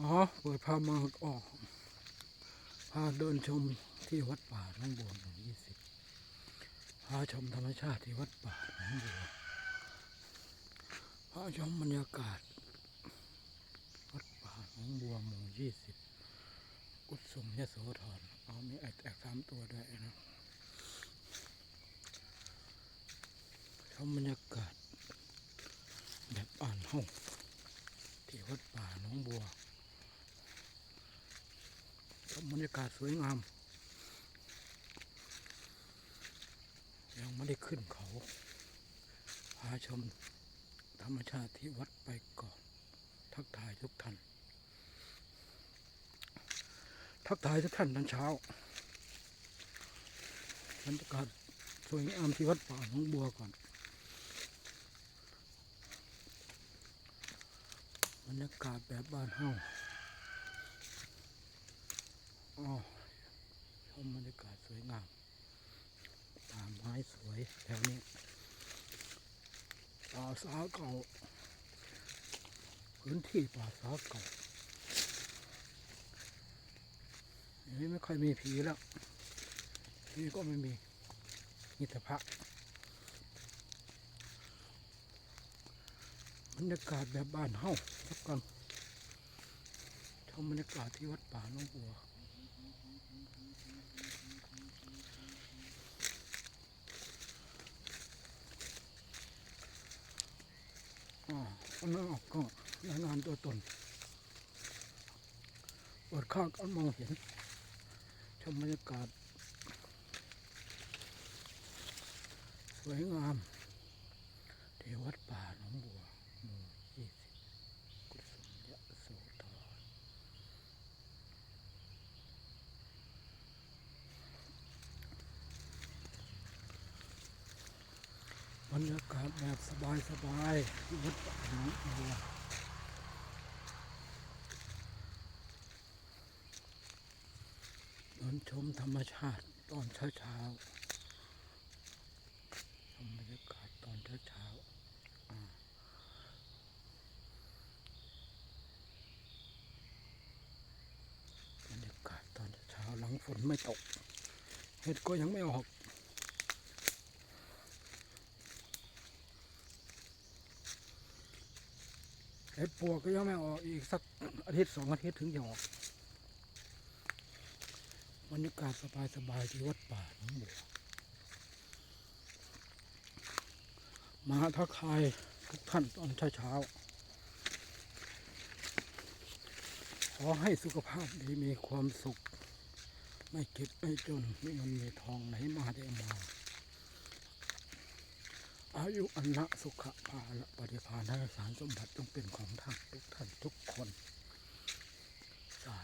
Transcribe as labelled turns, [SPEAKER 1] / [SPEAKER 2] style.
[SPEAKER 1] อ๋อเปิดพามาออก พาเดินชมที่วัดป่าหน้องบัวหมู่ยี่สิบพาชมธรรมชาติที่วัดป่าหน้องบัวพาชมบรรยากาศ วัดป่าหน้องบัวหมู่ยี่สิบกุศลยโสธรเอามีไอแตกสามตัวด้วยนะชมบรรยากาศแบบอ่านห้องที่วัดป่าหน้องบัว บรรยากาศสวยงามยังไม่ได้ขึ้นเขา พาชมธรรมชาติที่วัดไปก่อน ทักทายทุกท่าน ทักทายทุกท่านตอนเช้าบรรยากาศสวยงามที่วัดป่าหนองบัวก่อน บรรยากาศแบบบ้านเฮาอ๋อช มบรรยากาศสวยงามป่าไม้สวยแถวนี้ป่าสาเก่าพื้นที่ป่าสาเก่าอันนี้ไม่ค่อยมีผีแล้วผีก็ไม่มีมีแต่พระบรรยากาศแบบบ้านเฮาสักกันชมบรรยากาศที่วัดป่าหน้องบัว อ๋อข้างนอกก็รายงานตัวตนเปิดข้างก็มองเห็นชมบรรยากาศ สวยงามที่วัดป่าหนองบัวหมู่ยี่สิบกุศลยโสธรบ รรยากาศแบบสบายๆที่วัดป่าหนองบัวเดินชมธรรมชาติตอนเช้าๆชมบรรยากาศตอนเช้าๆอ่าบรรยากาศตอนเช้าหลังฝนไม่ตก เห็ดก็ยังไม่ออก เห็ดปวกก็ยังไม่ออกอีกสักอาทิตย์สองอาทิตย์ถึงจะออกบรรยากาศสบายๆที่วัดป่าหนองบัวมาทักทายทุกท่านตอนเช้าๆขอให้สุขภาพดีมีความสุข ไม่เก็บไม่จน ไมีเงินมีทองไหลมาได้มา อายุอันละสุขภาละปฏิภาณสารสมบัติต้องเป็นของท่านทุกท่านทุกคนสา